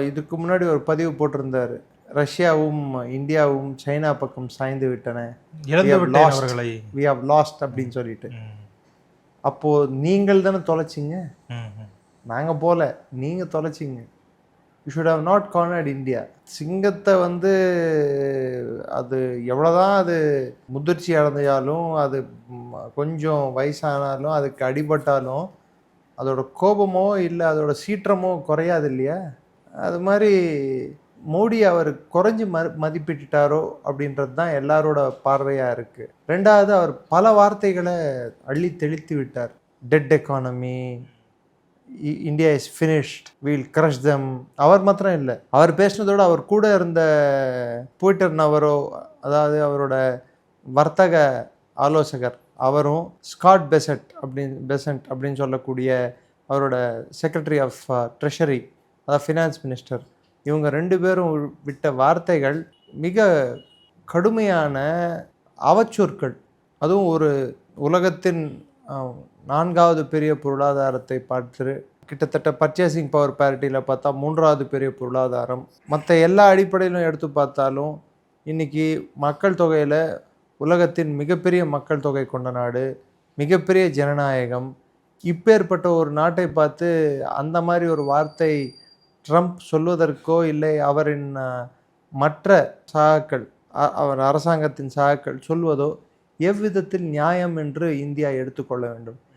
இதுக்கு முன்னாடி ஒரு பதிவு போட்டிருந்தாரு. ரஷ்யாவும் இந்தியாவும் சைனா பக்கம் சாய்ந்து விட்டன. வி ஹவ் லாஸ்ட் அப்படின்னு சொல்லிட்டு. ம், அப்போ நீங்கள் தானே தொலைச்சிங்க? ம், ம். நாங்க போல. நீங்க தொலைச்சிங்க. You should have not cornered India சிங்கத்தை வந்து அது எவ்வளோதான் அது முதிர்ச்சி அடைஞ்சாலும் அது கொஞ்சம் வயசானாலும் அதுக்கு அடிபட்டாலும் அதோட கோபமோ இல்லை அதோட சீற்றமோ குறையாது இல்லையா? அது மாதிரி மோடி அவர் குறைஞ்சி ம மதிப்பிட்டுட்டாரோ அப்படின்றது தான் எல்லாரோட பார்வையாக இருக்குது ரெண்டாவது அவர் பல வார்த்தைகளை அள்ளி தெளித்து விட்டார். Dead economy India is finished we'll crush them அவர் மாத்திரம் இல்லை. அவர் பேசினதோட அவர் கூட இருந்த ட்விட்டர் நவரோ அதாவது அவரோட வர்த்தக ஆலோசகர் அவரும் ஸ்காட் பெசட் அப்படின்னு பெசன்ட் அப்படின்னு சொல்லக்கூடிய அவரோட செக்ரட்டரி ஆஃப் ட்ரெஷரி அதாவது ஃபினான்ஸ் மினிஸ்டர் இவங்க ரெண்டு பேரும் விட்ட வார்த்தைகள் மிக கடுமையான அவச்சொற்கள். அதுவும் ஒரு உலகத்தின் நான்காவது பெரிய பொருளாதாரத்தை பார்த்து கிட்டத்தட்ட பர்ச்சேசிங் பவர் பேரிட்டியில் பார்த்தா மூன்றாவது பெரிய பொருளாதாரம். மற்ற எல்லா அடிப்படையிலும் எடுத்து பார்த்தாலும் இன்னைக்கு மக்கள் தொகையில் உலகத்தின் மிகப்பெரிய மக்கள் தொகை கொண்ட நாடு மிகப்பெரிய ஜனநாயகம். இப்பேற்பட்ட ஒரு நாட்டை பார்த்து அந்த மாதிரி ஒரு வார்த்தை ட்ரம்ப் சொல்வதற்கோ இல்லை அவரின் மற்ற சகாக்கள் அ- அவர் அரசாங்கத்தின் சகாக்கள் சொல்வதோ எவ்விதத்தில் நியாயம் என்று இந்தியா எடுத்துக்கொள்ள வேண்டும்.